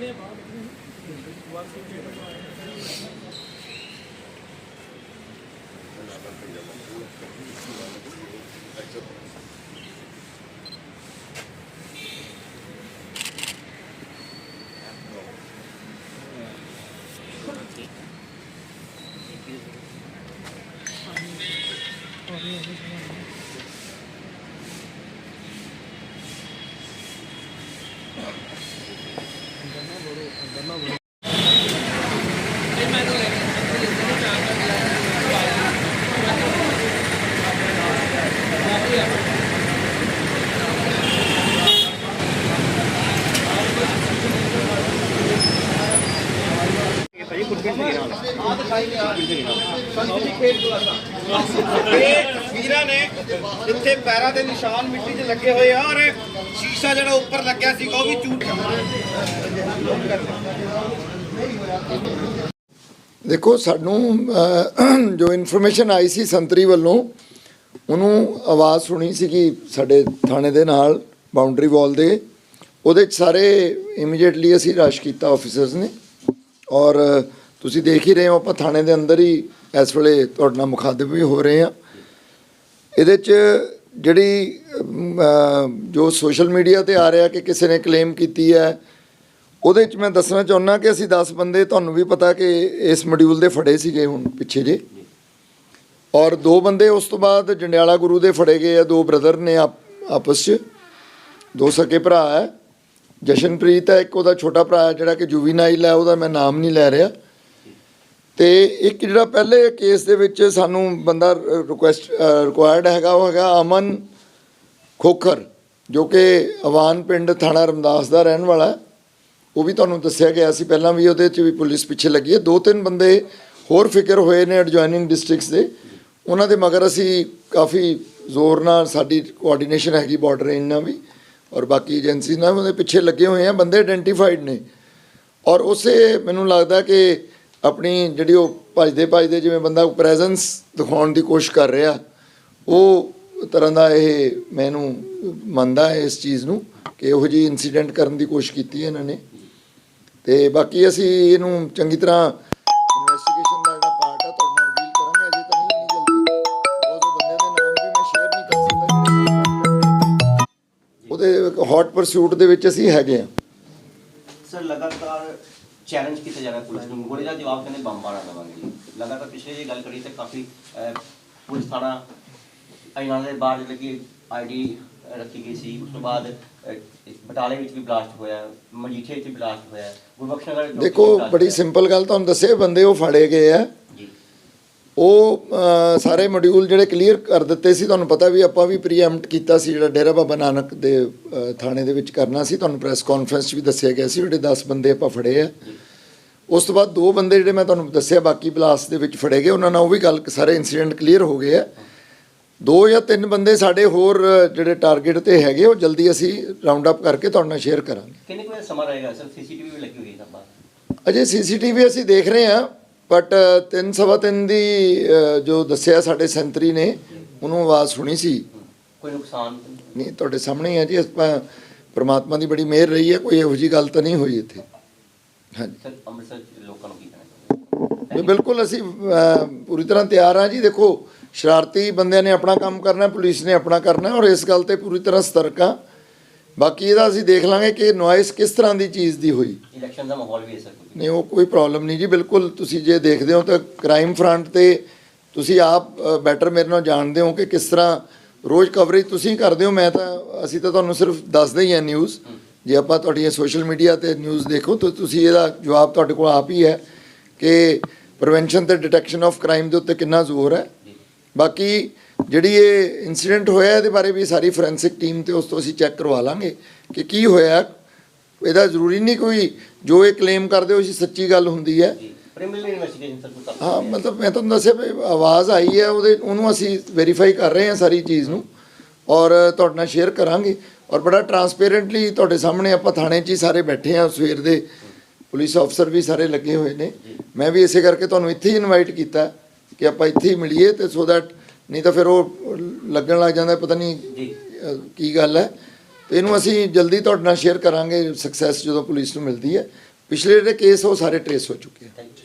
Thank you. ਵੀਰਾਂ ਨੇ ਇੱਥੇ ਪੈਰਾਂ ਦੇ ਨਿਸ਼ਾਨ ਮਿੱਟੀ 'ਚ ਲੱਗੇ ਹੋਏ ਆ ਔਰ ਸ਼ੀਸ਼ਾ ਜਿਹੜਾ ਉੱਪਰ ਲੱਗਿਆ ਸੀਗਾ ਉਹ ਵੀ ਚੂਟ ਦੇਖੋ, ਸਾਨੂੰ ਜੋ ਇਨਫੋਰਮੇਸ਼ਨ ਆਈ ਸੀ ਸੰਤਰੀ ਵੱਲੋਂ, ਉਹਨੂੰ ਆਵਾਜ਼ ਸੁਣੀ ਸੀ ਕਿ ਸਾਡੇ ਥਾਣੇ ਦੇ ਨਾਲ ਬਾਉਂਡਰੀ ਵਾਲ ਦੇ, ਉਹਦੇ ਚ ਸਾਰੇ ਇਮੀਡੀਏਟਲੀ ਅਸੀਂ ਰਸ਼ ਕੀਤਾ ਆਫੀਸਰਸ ਨੇ। ਔਰ ਤੁਸੀਂ ਦੇਖ ਹੀ ਰਹੇ ਹੋ, ਆਪਾਂ ਥਾਣੇ ਦੇ ਅੰਦਰ ਹੀ ਇਸ ਵੇਲੇ ਤੁਹਾਡੇ ਨਾਲ ਮੁਖਾਤਬ ਵੀ ਹੋ ਰਹੇ ਆ ਇਹਦੇ ਚ ਜਿਹੜੀ ਜੋ ਸੋਸ਼ਲ ਮੀਡੀਆ ਤੇ ਆ ਰਿਹਾ ਕਿ ਕਿਸੇ ਨੇ ਕਲੇਮ ਕੀਤੀ ਹੈ, ਉਹਦੇ ਚ ਮੈਂ ਦੱਸਣਾ ਚਾਹੁੰਦਾ ਕਿ ਅਸੀਂ 10 ਬੰਦੇ, ਤੁਹਾਨੂੰ ਵੀ ਪਤਾ ਕਿ ਇਸ ਮੋਡਿਊਲ ਦੇ ਫੜੇ ਸੀਗੇ ਹੁਣ ਪਿੱਛੇ ਜੇ। ਔਰ ਦੋ ਬੰਦੇ ਉਸ ਤੋਂ ਬਾਅਦ ਜੰਡਿਆਲਾ ਗੁਰੂ ਦੇ ਫੜੇ ਗਏ ਆ, ਦੋ ਬ੍ਰਦਰ ਨੇ ਆਪਸ ਚ। ਦੋ ਸਕੇ ਭਰਾ ਹੈ। ਜਸ਼ਨਪ੍ਰੀਤ ਹੈ, ਇੱਕ ਉਹਦਾ ਛੋਟਾ ਭਰਾ ਹੈ, ਜਿਹੜਾ ਕਿ ਜੁਵੀਨਾਈਲ ਹੈ, ਉਹਦਾ ਮੈਂ ਨਾਮ ਨਹੀਂ ਲੈ ਰਿਹਾ। ਤੇ ਇੱਕ ਜਿਹੜਾ ਪਹਿਲੇ ਕੇਸ ਦੇ ਵਿੱਚ ਸਾਨੂੰ ਬੰਦਾ ਰਿਕੁਐਸਟ ਰਿਕੁਆਇਰਡ ਹੈਗਾ, ਉਹ ਹੈਗਾ ਅਮਨ ਖੋਖਰ, ਜੋ ਕਿ ਅਵਾਨ ਪਿੰਡ ਥਾਣਾ ਰਮਦਾਸ ਦਾ ਰਹਿਣ ਵਾਲਾ ਉਹ ਵੀ ਤੁਹਾਨੂੰ ਦੱਸਿਆ ਗਿਆ ਸੀ ਪਹਿਲਾਂ ਵੀ, ਉਹਦੇ 'ਚ ਵੀ ਪੁਲਿਸ ਪਿੱਛੇ ਲੱਗੀ ਹੈ। ਦੋ ਤਿੰਨ ਬੰਦੇ ਹੋਰ ਫਿਕਰ ਹੋਏ ਨੇ ਐਡਜੋਇਨਿੰਗ ਡਿਸਟ੍ਰਿਕਟਸ ਦੇ। ਉਹਨਾਂ ਦੇ ਮਗਰ ਅਸੀਂ ਕਾਫੀ ਜ਼ੋਰ ਨਾਲ ਸਾਡੀ ਕੋਆਰਡੀਨੇਸ਼ਨ ਹੈਗੀ ਬਾਰਡਰ ਰੇਂਜ ਨਾਲ ਵੀ, ਔਰ ਬਾਕੀ ਏਜੰਸੀ ਨਾਲ ਉਹਦੇ ਪਿੱਛੇ ਲੱਗੇ ਹੋਏ ਆ। ਬੰਦੇ ਆਇਡੈਂਟੀਫਾਈਡ ਨੇ। ਔਰ ਉਸੇ ਮੈਨੂੰ ਲੱਗਦਾ ਕਿ ਆਪਣੀ ਜਿਹੜੀ ਉਹ ਭਜਦੇ ਭਜਦੇ ਜਿਵੇਂ ਬੰਦਾ ਪ੍ਰੈਜ਼ੈਂਸ ਦਿਖਾਉਣ ਦੀ ਕੋਸ਼ਿਸ਼ ਕਰ ਰਿਹਾ, ਉਹ ਤਰ੍ਹਾਂ ਦਾ ਇਹ ਮੈਨੂੰ ਮੰਨਦਾ ਹੈ ਇਸ ਚੀਜ਼ ਨੂੰ ਕਿ ਇਹੋ ਜਿਹੀ ਇਨਸੀਡੈਂਟ ਕਰਨ ਦੀ ਕੋਸ਼ਿਸ਼ ਕੀਤੀ ਇਹਨਾਂ ਨੇ। ਤੇ ਬਾਕੀ ਅਸੀਂ ਇਹਨੂੰ ਚੰਗੀ ਤਰ੍ਹਾਂ ਇਨਵੈਸਟੀਗੇਸ਼ਨ ਦਾ ਜਿਹੜਾ ਪਾਰਟ ਹੈ ਤੁਹਾਡੇ ਰਿਵੀਲ ਕਰਾਂਗੇ। ਅਜੇ ਤਾਂ ਨਹੀਂ ਇੰਨੀ ਜਲਦੀ। ਉਹ ਬੰਦੇ ਦੇ ਨਾਮ ਵੀ ਮੈਂ ਸ਼ੇਅਰ ਨਹੀਂ ਕਰ ਸਕਦਾ ਉਹਦੇ ਹੌਟ ਪਰਸੂਟ ਦੇ ਵਿੱਚ ਅਸੀਂ ਹੈਗੇ ਆ। ਸਰ ਲਗਾਤਾਰ ਚੈਲੰਜ ਕੀਤਾ ਜਾ ਰਿਹਾ ਪੁਲਿਸ ਨੂੰ। ਗੋਲੀ ਦਾ ਜਵਾਬ ਕਹਿੰਦੇ ਬੰਬ ਮਾਰਾ ਦੇਵਾਂਗੇ। ਜੀ ਲਗਾਤਾਰ ਪਿਛਲੇ ਜੇ ਗੱਲ ਕਰੀ ਤੇ ਕਾਫੀ ਪੁਲਿਸ ਥਾਣਾ ਇਹਨਾਂ ਦੇ ਬਾਹਰ ਕਿ ਆਈਡੀ ਰੱਖੀ ਗਈ ਸੀ। ਉਸ ਤੋਂ ਬਾਅਦ ਬਟਾਲੇ ਵਿੱਚ ਵੀ ਬਲਾਸਟ ਹੋਇਆ ਮਜੀਠੇ ਵਿੱਚ ਬਲਾਸਟ ਹੋਇਆ। ਗੁਰਬਖਸ਼ ਨਗਰ ਦੇਖੋ ਬੜੀ। ਸਿੰਪਲ ਗੱਲ ਤੁਹਾਨੂੰ ਦੱਸਿਆ ਬੰਦੇ ਉਹ ਫੜੇ ਗਏ ਆ। ਉਹ ਸਾਰੇ ਮੋਡਿਊਲ ਜਿਹੜੇ ਕਲੀਅਰ ਕਰ ਦਿੱਤੇ ਸੀ ਤੁਹਾਨੂੰ ਪਤਾ ਵੀ ਆਪਾਂ ਵੀ ਪ੍ਰੀਐਮਪਟ ਕੀਤਾ ਸੀ ਜਿਹੜਾ ਡੇਰਾ ਬਾਬਾ ਨਾਨਕ ਦੇ ਥਾਣੇ ਦੇ ਵਿੱਚ ਕਰਨਾ ਸੀ ਤੁਹਾਨੂੰ ਪ੍ਰੈਸ ਕਾਨਫਰੰਸ 'ਚ ਵੀ ਦੱਸਿਆ ਗਿਆ ਸੀ ਜਿਹੜੇ 10 ਬੰਦੇ ਆਪਾਂ ਫੜੇ ਆ। ਉਸ ਤੋਂ ਬਾਅਦ ਦੋ ਬੰਦੇ ਜਿਹੜੇ ਮੈਂ ਤੁਹਾਨੂੰ ਦੱਸਿਆ ਬਾਕੀ ਬਲਾਸਟ ਦੇ ਵਿੱਚ ਫੜੇ ਗਏ ਉਹਨਾਂ ਨਾਲ ਉਹ ਵੀ ਗੱਲ ਸਾਰੇ ਇਨਸੀਡੈਂਟ ਕਲੀਅਰ ਹੋ ਗਏ ਆ। ਦੋ ਜਾਂ ਤਿੰਨ ਬੰਦੇ ਸਾਡੇ ਹੋਰ ਜਿਹੜੇ ਟਾਰਗੇਟ ਤੇ ਹੈਗੇ ਉਹ ਜਲਦੀ ਅਸੀਂ ਰਾਉਂਡ ਅਪ ਕਰਕੇ ਤੁਹਾਡੇ ਨਾਲ ਸ਼ੇਅਰ ਕਰਾਂਗੇ। ਕਿੰਨੇ ਕੋਈ ਸਮਾਂ ਰਹੇਗਾ? ਸਰ ਸੀਸੀਟੀਵੀ ਵੀ ਲੱਗੀ ਹੋਈ ਹੈ ਸਭ ਅਜੇ ਸੀਸੀਟੀਵੀ ਅਸੀਂ ਦੇਖ ਰਹੇ ਹਾਂ। ਬਟ ਤਿੰਨ ਸਵਾ ਤਿੰਨ ਦੀ ਅ, ਜੋ ਦੱਸਿਆ ਸਾਡੇ ਸੰਤਰੀ ਨੇ ਉਹਨੂੰ ਆਵਾਜ਼ ਸੁਣੀ ਸੀ। ਕੋਈ ਨੁਕਸਾਨ? ਨਹੀਂ ਤੁਹਾਡੇ ਸਾਹਮਣੇ ਹੀ ਜੀ ਆਪਾਂ ਪ੍ਰਮਾਤਮਾ ਦੀ ਬੜੀ ਮਿਹਰ ਰਹੀ ਹੈ ਕੋਈ ਇਹੋ ਜੀ ਗੱਲ ਤਾਂ ਨਹੀਂ ਹੋਈ ਇੱਥੇ। ਹਾਂਜੀ। ਸਰ ਅੰਮ੍ਰਿਤਸਰ ਲੋਕਾਂ ਨੂੰ ਕੀ ਕਹਿਣਾ ਬਿਲਕੁਲ ਅਸੀਂ ਪੂਰੀ ਤਰ੍ਹਾਂ ਤਿਆਰ ਹਾਂ ਜੀ। ਦੇਖੋ ਸ਼ਰਾਰਤੀ ਬੰਦਿਆਂ ਨੇ ਆਪਣਾ ਕੰਮ ਕਰਨਾ ਪੁਲਿਸ ਨੇ ਆਪਣਾ ਕਰਨਾ ਔਰ ਇਸ ਗੱਲ ਤੇ ਪੂਰੀ ਤਰ੍ਹਾਂ ਸਤਰਕ ਹਾਂ। ਬਾਕੀ ਇਹਦਾ ਅਸੀਂ ਦੇਖ ਲਾਂਗੇ ਕਿ ਨੋਇਸ ਕਿਸ ਤਰ੍ਹਾਂ ਦੀ ਚੀਜ਼ ਦੀ ਹੋਈ। ਇਲੈਕਸ਼ਨ ਦਾ ਮਾਹੌਲ ਵੀ ਹੈ ਸਰ ਨਹੀਂ ਉਹ ਕੋਈ ਪ੍ਰੋਬਲਮ ਨਹੀਂ ਜੀ ਬਿਲਕੁਲ ਤੁਸੀਂ ਜੇ ਦੇਖਦੇ ਹੋ ਤਾਂ ਕ੍ਰਾਈਮ ਫਰੰਟ ਤੇ ਤੁਸੀਂ ਆਪ ਬੈਟਰ ਮੇਰੇ ਨਾਲ ਜਾਣਦੇ ਹੋ ਕਿ ਕਿਸ ਤਰ੍ਹਾਂ ਰੋਜ਼ ਕਵਰੇਜ ਤੁਸੀਂ ਕਰਦੇ ਹੋ। ਮੈਂ ਤਾਂ ਅਸੀਂ ਤਾਂ ਤੁਹਾਨੂੰ ਸਿਰਫ ਦੱਸਦੇ ਹੀ ਹਾਂ ਨਿਊਜ਼ ਜੇ ਆਪਾਂ ਤੁਹਾਡੀਆਂ ਸੋਸ਼ਲ ਮੀਡੀਆ ਤੇ ਨਿਊਜ਼ ਦੇਖੋ ਤਾਂ ਤੁਸੀਂ ਇਹਦਾ ਜਵਾਬ ਤੁਹਾਡੇ ਕੋਲ ਆਪ ਹੀ ਹੈ ਕਿ ਪ੍ਰੀਵੈਂਸ਼ਨ ਤੇ ਡਿਟੈਕਸ਼ਨ ਆਫ ਕ੍ਰਾਈਮ ਦੇ ਉੱਤੇ ਕਿੰਨਾ ਜ਼ੋਰ ਹੈ। ਬਾਕੀ ਜਿਹੜੀ ਇਹ ਇਨਸੀਡੈਂਟ ਹੋਇਆ ਇਹਦੇ ਬਾਰੇ ਵੀ ਸਾਰੀ ਫੋਰੈਂਸਿਕ ਟੀਮ ਤੇ ਉਸ ਤੋਂ ਅਸੀਂ ਚੈੱਕ ਕਰਵਾ ਲਾਂਗੇ ਕਿ ਕੀ ਹੋਇਆ। ਇਹਦਾ ਜ਼ਰੂਰੀ ਨਹੀਂ ਕੋਈ ਜੋ ਇਹ ਕਲੇਮ ਕਰਦੇ ਹੋ ਸੀ ਸੱਚੀ ਗੱਲ ਹੁੰਦੀ ਹੈ। ਜੀ ਹਾਂ ਮਤਲਬ ਮੈਂ ਤੁਹਾਨੂੰ ਦੱਸਿਆ ਵੀ ਆਵਾਜ਼ ਆਈ ਹੈ ਉਹਦੇ ਉਹਨੂੰ ਅਸੀਂ ਵੈਰੀਫਾਈ ਕਰ ਰਹੇ ਹਾਂ ਸਾਰੀ ਚੀਜ਼ ਨੂੰ ਔਰ ਤੁਹਾਡੇ ਨਾਲ ਸ਼ੇਅਰ ਕਰਾਂਗੇ ਔਰ ਬੜਾ ਟਰਾਂਸਪੇਰੈਂਟਲੀ ਤੁਹਾਡੇ ਸਾਹਮਣੇ ਆਪਾਂ ਥਾਣੇ 'ਚ ਹੀ ਸਾਰੇ ਬੈਠੇ ਹਾਂ ਸਵੇਰ ਦੇ ਪੁਲਿਸ ਅਫਸਰ ਵੀ ਸਾਰੇ ਲੱਗੇ ਹੋਏ ਨੇ। ਮੈਂ ਵੀ ਇਸੇ ਕਰਕੇ ਤੁਹਾਨੂੰ ਇੱਥੇ ਹੀ ਇਨਵਾਈਟ ਕੀਤਾ ਕਿ ਆਪਾਂ ਇੱਥੇ ਹੀ ਮਿਲੀਏ ਤੇ ਸੋ ਦੈਟ ਨਹੀਂ ਤਾਂ ਫਿਰ ਉਹ ਲੱਗਣ ਲੱਗ ਜਾਂਦਾ ਪਤਾ ਨਹੀਂ ਕੀ ਗੱਲ ਹੈ। ਤੇ ਇਹਨੂੰ ਅਸੀਂ ਜਲਦੀ ਤੁਹਾਡੇ ਨਾਲ ਸ਼ੇਅਰ ਕਰਾਂਗੇ ਸਕਸੈਸ ਜਦੋਂ ਪੁਲਿਸ ਨੂੰ ਮਿਲਦੀ ਹੈ। ਪਿਛਲੇ ਜਿਹੜੇ ਕੇਸ ਉਹ ਸਾਰੇ ਟਰੇਸ ਹੋ ਚੁੱਕੇ ਆ। Thank you